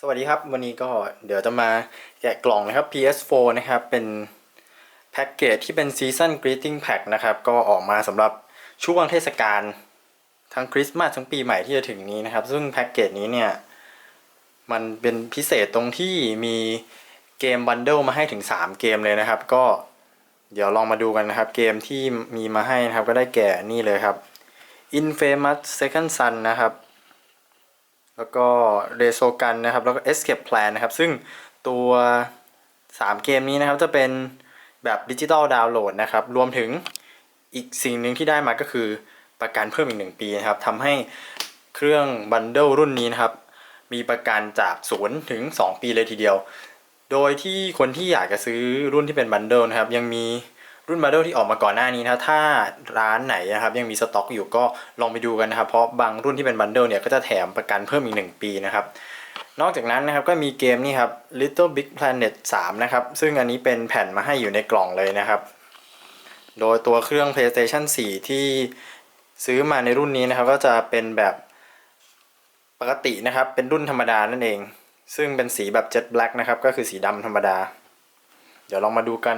สวัสดีครับ วันนี้ก็เดี๋ยวจะมาแกะกล่องนะครับ PS4 นะครับ เป็นแพ็กเกจที่เป็น Season Greeting Pack นะครับ ก็ออกมาสำหรับช่วงเทศกาลทั้งคริสต์มาสทั้งปีใหม่ที่จะถึงนี้นะครับ ซึ่งแพ็กเกจนี้เนี่ย มันเป็นพิเศษตรงที่มีเกมบันเดิลมาให้ถึง 3 เกมเลยนะครับ ก็เดี๋ยวลองมาดูกันนะครับ เกมที่มีมาให้นะครับก็ได้แก่นี่เลยครับ Infamous Second Son นะครับ แล้วก็เรโซกันนะครับ แล้วก็ Escape Plan นะครับ ซึ่งตัว 3 เกมนี้นะครับจะเป็นแบบดิจิตอลดาวน์โหลดนะครับ รวมถึงอีกสิ่งหนึ่งที่ได้มาก็คือประกันเพิ่มอีก 1 ปีนะครับทำให้เครื่องบันเดิลรุ่นนี้นะครับ มีประกันจาก0ถึง 2 ปีเลยทีเดียว โดยที่คนที่อยากจะซื้อรุ่นที่เป็นบันเดิลนะครับ ยังมี รุ่นบันเดิลที่ออกมาก่อนหน้านี้นะถ้าร้านไหนนะครับยังมีสต็อกอยู่ก็ลองไปดูกันนะครับเพราะบางรุ่นที่เป็นบันเดิลเนี่ยก็จะแถมประกันเพิ่มอีก 1 ปีนะครับนอกจากนั้นนะครับก็มีเกมนี่ครับ Little Big Planet 3 นะครับ ซึ่งอันนี้เป็นแผ่นมาให้อยู่ในกล่องเลยนะครับ โดยตัวเครื่อง PlayStation 4 ที่ซื้อมาในรุ่นนี้นะครับก็จะเป็นแบบปกตินะครับ เป็นรุ่นธรรมดานั่นเอง ซึ่งเป็นสีแบบ Jet Black นะครับ ก็คือสีดำธรรมดา เดี๋ยวลองมาดูกัน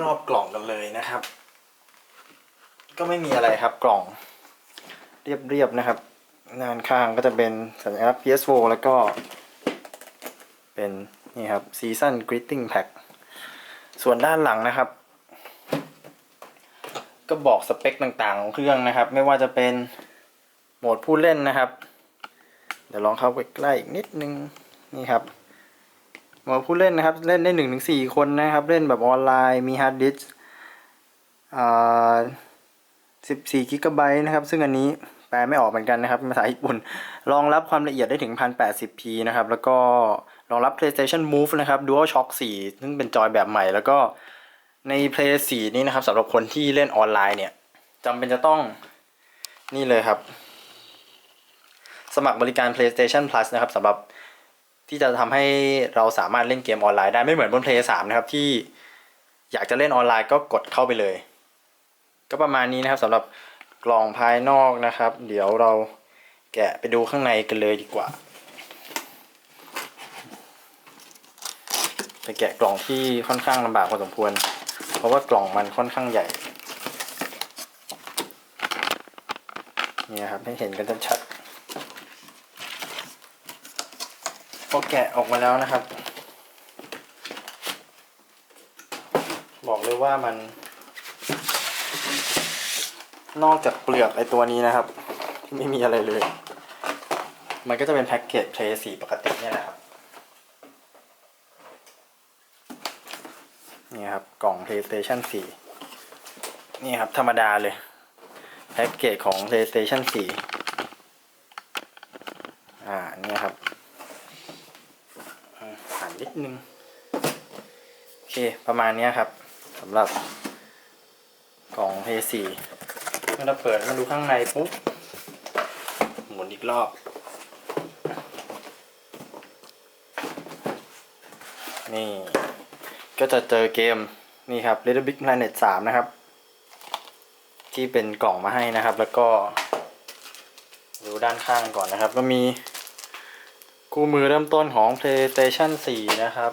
รอบๆกล่องกันเลยนะครับ ก็ไม่มีอะไรครับกล่องเรียบๆนะครับด้านข้างก็จะเป็นสัญลักษณ์ PS4 แล้วก็ เป็นนี่ครับ Season Greeting Pack ส่วนด้านหลังนะครับ ก็บอกสเปคต่างๆ ของเครื่องนะครับ ไม่ว่าจะเป็นโหมดผู้เล่นนะครับ เดี๋ยวลองเข้าไปใกล้อีกนิดนึง นี่ครับ ผู้เล่นนะครับ เล่นได้หนึ่งถึงสี่คนนะครับ เล่นแบบออนไลน์มีฮาร์ดดิสก์สิบสี่กิกะไบต์นะครับ ซึ่งอันนี้แปลไม่ออกเหมือนกันนะครับภาษาญี่ปุ่น รองรับความละเอียดได้ถึง 1080p นะครับ แล้วก็รองรับ PlayStation Move นะครับ DualShock 4 ซึ่งเป็นจอยแบบใหม่ แล้วก็ใน Play 4 นี้นะครับสำหรับคนที่เล่นออนไลน์เนี่ยจำเป็นจะต้องนี่เลยครับ สมัครบริการ PlayStation Plus นะครับสำหรับ ที่จะทำให้เราสามารถเล่นเกมออนไลน์ได้ไม่เหมือนบน Play 3นะครับที่อยากจะเล่นออนไลน์ก็กดเข้าไปเลย ก็ประมาณนี้นะครับสำหรับกล่องภายนอกนะครับ เดี๋ยวเราแกะไปดูข้างในกันเลยดีกว่าไปแกะกล่องที่ค่อนข้างลำบากพอสมควร เพราะว่ากล่องมันค่อนข้างใหญ่นี่ครับให้เห็นกันชัดๆ พอแกะออกมาแล้วนะครับ บอกเลยว่ามัน นอกจากเปลือกไอตัวนี้นะครับ ไม่มีอะไรเลย มันก็จะเป็นแพ็กเกจเพลสีปกติเนี่ยแหละครับนี่ครับ กล่อง PlayStation 4 นี่ครับ ธรรมดาเลย แพ็กเกจของ PlayStation 4 อ่าเนี่ยครับ หนนิดนึงโอเคประมาณนี้ครับสำหรับกล่อง p 4 เมื่อเราเปิดมาดูข้างในปุ๊บหมุนอีกรอบ นี่ ก็จะเจอเกม นี่ครับ Little Big Planet 3 นะครับ ที่เป็นกล่องมาให้นะครับ แล้วก็ดูด้านข้างก่อนนะครับ ก็มี คู่มือเริ่มต้นของ PlayStation 4 นะครับ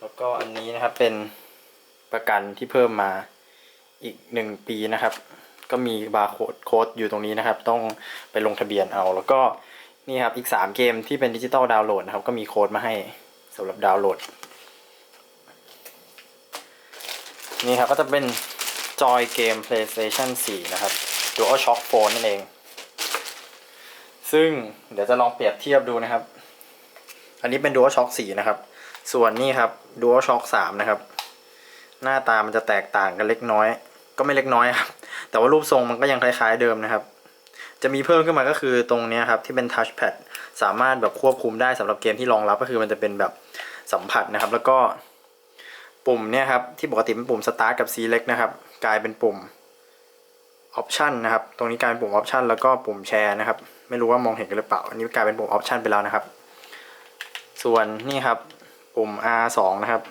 แล้วก็อันนี้นะครับเป็นประกันที่เพิ่มมาอีก 1 ปีนะครับ ก็มีบาร์โค้ดโค้ดอยู่ตรงนี้นะครับ ต้องไปลงทะเบียนเอา แล้วก็นี่ครับอีก 3 เกมที่เป็นดิจิตอลดาวน์โหลดนะครับ ก็มีโค้ดมาให้สำหรับดาวน์โหลด นี่ครับก็จะเป็นจอยเกม PlayStation 4 นะครับ DualShock 4 นั่นเอง ซึ่งเดี๋ยวจะลองเปรียบเทียบดูนะครับ อันนี้เป็น DualShock 4นะครับ ส่วนนี้ครับ DualShock 3นะครับ หน้าตามันจะแตกต่างกันเล็กน้อย ก็ไม่เล็กน้อยครับ แต่ว่ารูปทรงมันก็ยังคล้ายๆเดิมนะครับ จะมีเพิ่มขึ้นมาก็คือตรงนี้ครับที่เป็น touchpad สามารถแบบควบคุมได้สำหรับเกมที่รองรับก็คือมันจะเป็นแบบสัมผัสนะครับ แล้วก็ปุ่มเนี่ยครับที่ปกติเป็นปุ่ม start กับ select นะครับ กลายเป็นปุ่ม option นะครับ ตรงนี้กลายเป็นปุ่ม option แล้วก็ปุ่มแชร์นะครับ ไม่รู้ว่ามองเห็นกันหรือเปล่า อันนี้กลายเป็นปุ่ม option ไปแล้วนะครับ ส่วนนี่ครับปุ่ม R2 นะครับ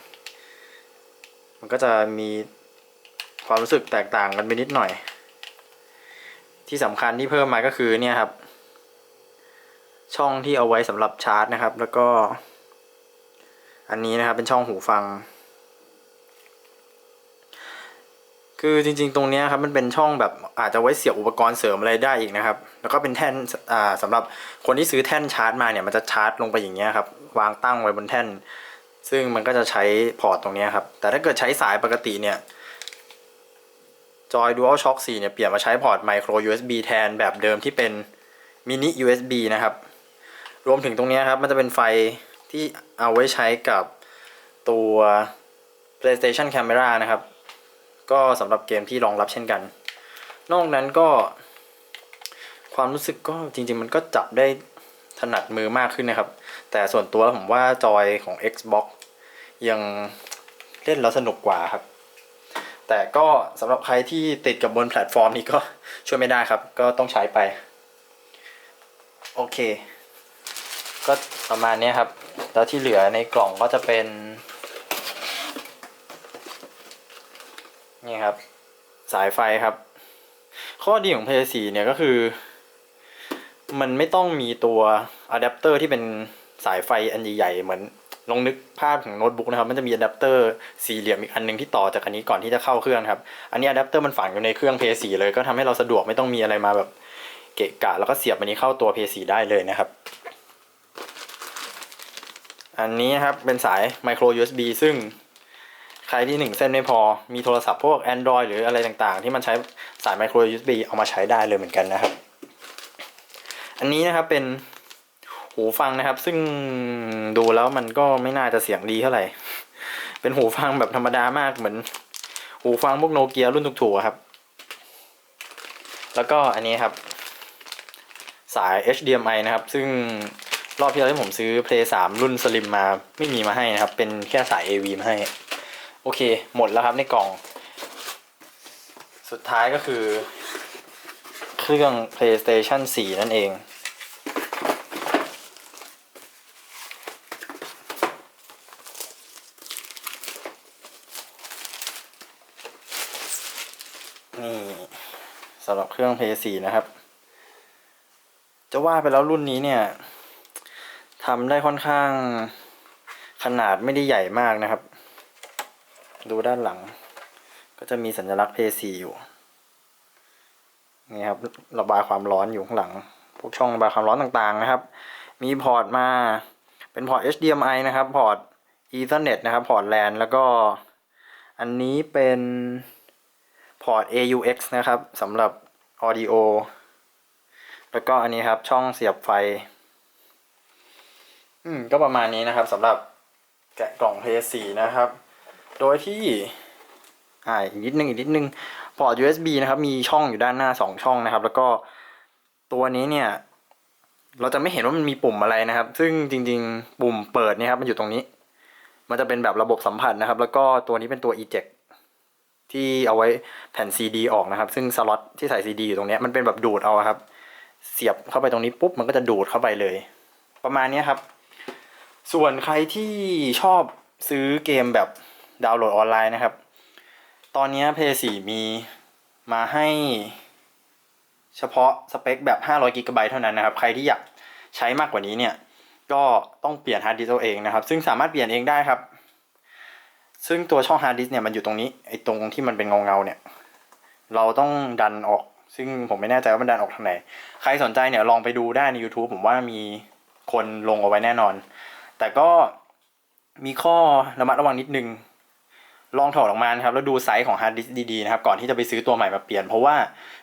มันก็จะมีความรู้สึกแตกต่างกันไปนิดหน่อย ที่สำคัญที่เพิ่มมาก็คือเนี่ยครับ ช่องที่เอาไว้สำหรับชาร์จนะครับ แล้วก็ อันนี้นะครับเป็นช่องหูฟัง คือจริงๆ ตรงนี้ครับมันเป็นช่องแบบอาจจะไว้เสียบอุปกรณ์เสริมอะไรได้อีกนะครับ แล้วก็เป็นแท่นอ่าสำหรับคนที่ซื้อแท่นชาร์จมาเนี่ยมันจะชาร์จลงไปอย่างเงี้ยครับวางตั้งไว้บนแท่น ซึ่งมันก็จะใช้พอร์ตตรงนี้ครับ แต่ถ้าเกิดใช้สายปกติเนี่ยจอย Dual Shock 4เนี่ยเปลี่ยนมาใช้พอร์ต Micro USB แทนแบบเดิมที่เป็น Mini USB นะครับ รวมถึงตรงนี้ครับมันจะเป็นไฟที่เอาไว้ใช้กับตัว PlayStation Camera นะครับ ก็สำหรับเกมที่รองรับเช่นกัน นอกนั้นก็ ความรู้สึกก็จริง ๆ มันก็จับได้ถนัดมือมากขึ้นนะครับ แต่ส่วนตัวผมว่าจอยของ Xbox ยังเล่นแล้วสนุกกว่าครับ แต่ก็สำหรับใครที่ติดกับบนแพลตฟอร์มนี้ก็ช่วยไม่ได้ครับ ก็ต้องใช้ไป โอเค ก็ประมาณนี้ครับ แล้วที่เหลือในกล่องก็จะเป็น นี่ครับ สายไฟครับ ข้อดีของ Play 4เนี่ยก็คือ มันไม่ต้องมีตัวอะแดปเตอร์ที่เป็นสายไฟอันใหญ่ๆเหมือนลองนึกภาพของโน้ตบุ๊กนะครับ มันจะมีอะแดปเตอร์สี่เหลี่ยมอีกอันหนึงที่ต่อจากอันนี้ก่อนที่จะเข้าเครื่องครับ อันนี้อะแดปเตอร์มันฝังอยู่ในเครื่อง Play 4เลยก็ทำให้เราสะดวกไม่ต้องมีอะไรมาแบบเกะกะแล้วก็เสียบอันนี้เข้าตัว Play 4ได้เลยนะครับ อันนี้ครับเป็นสาย micro USB ซึ่ง ครที่หนึ่งเส้นไม่พอ มีโทรศัพท์พวก Android หรืออะไรต่างๆ ที่มันใช้สาย micro USB เอามาใช้ได้เลยเหมือนกันนะครับ อันนี้นะครับเป็นหูฟังนะครับ ซึ่งดูแล้วมันก็ไม่น่าจะเสียงดีเท่าไหร่ เป็นหูฟังแบบธรรมดามากเหมือน หูฟังพวกโนเกียรุ่นถูกๆครับ แล้วก็อันนี้ครับ สาย HDMI นะครับ ซึ่งรอบที่แล้วที่ผมซื้อ Play 3 รุ่น Slim มาไม่มีมาให้นะครับ เป็นแค่สาย AV มาให้ โอเค หมดแล้วครับในกล่อง สุดท้ายก็คือ เครื่อง PlayStation 4 นั่นเอง นี่สำหรับเครื่อง Play 4 นะครับ จะว่าไปแล้วรุ่นนี้เนี่ยทำได้ค่อนข้างขนาดไม่ได้ใหญ่มากนะครับ ดูด้านหลัง ก็จะมีสัญลักษณ์ Play 4อยู่นี่ครับระบายความร้อนอยู่ข้างหลัง พวกช่องระบายความร้อนต่างๆนะครับ มีพอร์ตมาเป็นพอร์ต HDMI นะครับ พอร์ต Ethernet นะครับ พอร์ต LAN แล้วก็อันนี้เป็นพอร์ต AUX นะครับสำหรับ Audio แล้วก็อันนี้ครับช่องเสียบไฟ อืมก็ประมาณนี้นะครับสำหรับแกะกล่อง PS4 นะครับ โดยที่อ่าอีกนิดนึงอีกนิดนึงพอร์ต USB นะครับ มีช่องอยู่ด้านหน้าสองช่องนะครับ แล้วก็ตัวนี้เนี่ย เราจะไม่เห็นว่ามันมีปุ่มอะไรนะครับ ซึ่งจริง ๆ ปุ่มเปิดเนี่ยครับ มันอยู่ตรงนี้ มันจะเป็นแบบระบบสัมผัสนะครับ แล้วก็ตัวนี้เป็นตัว eject ที่เอาไว้แผ่น CD ออกนะครับ ซึ่งสล็อตที่ใส่ CD อยู่ตรงนี้มันเป็นแบบดูดเอาครับ เสียบเข้าไปตรงนี้ปุ๊บมันก็จะดูดเข้าไปเลย ประมาณนี้ครับ ส่วนใครที่ชอบซื้อเกมแบบ ดาวน์โหลดออนไลน์นะครับ ตอนนี้ Play 4มีมาให้เฉพาะสเปคแบบ500 g b เท่านั้นนะครับ ใครที่อยากใช้มากกว่านี้เนี่ย ก็ต้องเปลี่ยนฮาร์ดดิสก์เอาเองนะครับ ซึ่งสามารถเปลี่ยนเองได้ครับ ซึ่งตัวช่องฮาร์ดดิสก์เนี่ยมันอยู่ตรงนี้ ไอ้ตรงที่มันเป็นเงาๆเนี่ย เราต้องดันออก ซึ่งผมไม่แน่ใจว่ามันดันออกทางไหน ใครสนใจเนี่ยลองไปดูได้ใน YouTube ผมว่ามีคนลงเอาไว้แน่นอน แต่ก็มีข้อระมัดระวังนิดนึง ลองถอดออกมานะครับแล้วดูไซส์ของฮาร์ดดิสดีๆนะครับก่อนที่จะไปซื้อตัวใหม่มาเปลี่ยน เพราะว่า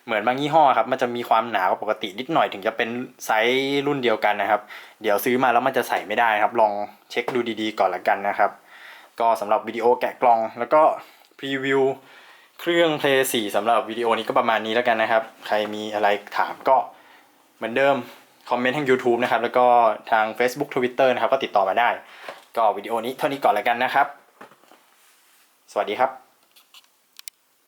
เหมือนบางยี่ห้อครับมันจะมีความหนากว่าปกตินิดหน่อยถึงจะเป็นไซส์รุ่นเดียวกันนะครับ เดี๋ยวซื้อมาแล้วมันจะใส่ไม่ได้ครับ ลองเช็คดูดีๆ ก่อนละกันนะครับ ก็สำหรับวิดีโอแกะกล่อง แล้วก็พรีวิวเครื่อง Play 4สำหรับวิดีโอนี้ก็ประมาณนี้แล้วกันนะครับ ใครมีอะไรถามก็เหมือนเดิมคอมเมนต์ทาง YouTube นะครับแล้วก็ทาง Facebook Twitter นะครับก็ติดต่อมาได้ ก็วิดีโอนี้เท่านี้ก่อนแล้วกันนะครับ สวัสดีครับ